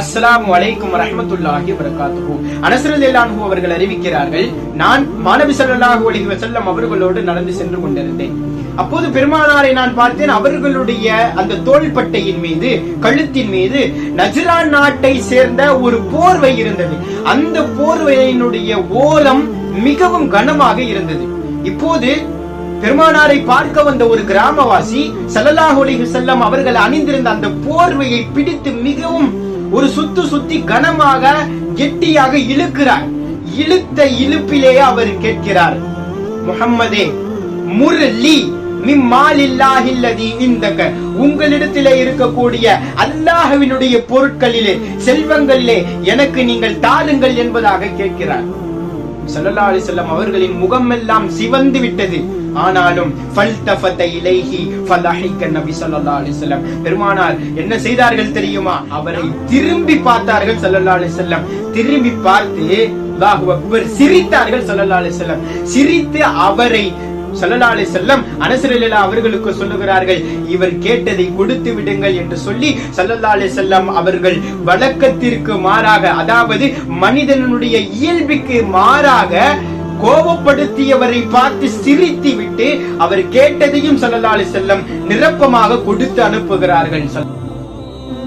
அஸ்லாம் வலைக்கும் ரஹமத்துல்லாஹி வரகாத்துஹு அனஸ் அவர்கள் அறிவிக்கிறார்கள் நான் மாணவி சல்லாஹு அலைஹி வசல்லம் அவர்களோடு நடந்து சென்று கொண்டிருந்தேன். அப்போது பெருமானாரை நான் பார்த்தேன். அவர்களுடைய அந்த தோள்பட்டையின் மீது கழுத்தின் மீது நஜ்ரான் நாட்டை சேர்ந்த ஒரு போர்வை இருந்தது. அந்த போர்வையினுடைய ஓலம் மிகவும் கனமாக இருந்தது. இப்போது பெருமானாரை பார்க்க வந்த ஒரு கிராமவாசி சல்லல்லாஹு அலிஹி செல்லம் அவர்கள் அணிந்திருந்த அந்த போர்வையை பிடித்து மிகவும் ஒரு சுத்து சுத்தி கனமாக கெட்டியாக இழுக்கிறார். இழுத்த இழுப்பிலேயே அவர் கேட்கிறார் முகம்மதே முரளி இந்தக. உங்களிடத்திலே இருக்கக்கூடிய அல்லாஹவினுடைய பொருட்களிலே செல்வங்களிலே எனக்கு நீங்கள் தாருங்கள் என்பதாக கேட்கிறார். ஸல்லல்லாஹு அலைஹி அவர்களின் முகம் எல்லாம் சிவந்து விட்டது. ஆனாலும் நபி ஸல்லல்லாஹு அலைஹி பெருமானார் என்ன செய்தார்கள் தெரியுமா? அவரை திரும்பி பார்த்தார்கள் ஸல்லல்லாஹு அலைஹி திரும்பி பார்த்து சிரித்தார்கள் ஸல்லல்லாஹு அலைஹி சிரித்து அவரை ஸல்லல்லாஹு செல்லம் வஸல்லம் அவர்களுக்கு சொல்லுகிறார்கள் இவர் கேட்டதை கொடுத்து விடுங்கள் என்று சொல்லி ஸல்லல்லாஹு செல்லம் அவர்கள் வழக்கத்திற்கு மாறாக அதாவது மனிதனுடைய இயல்புக்கு மாறாக கோபப்படுத்தியவரை பார்த்து சிரித்து விட்டு அவர் கேட்டதையும் ஸல்லல்லாஹு செல்லம் நிரப்பமாக கொடுத்து அனுப்புகிறார்கள்.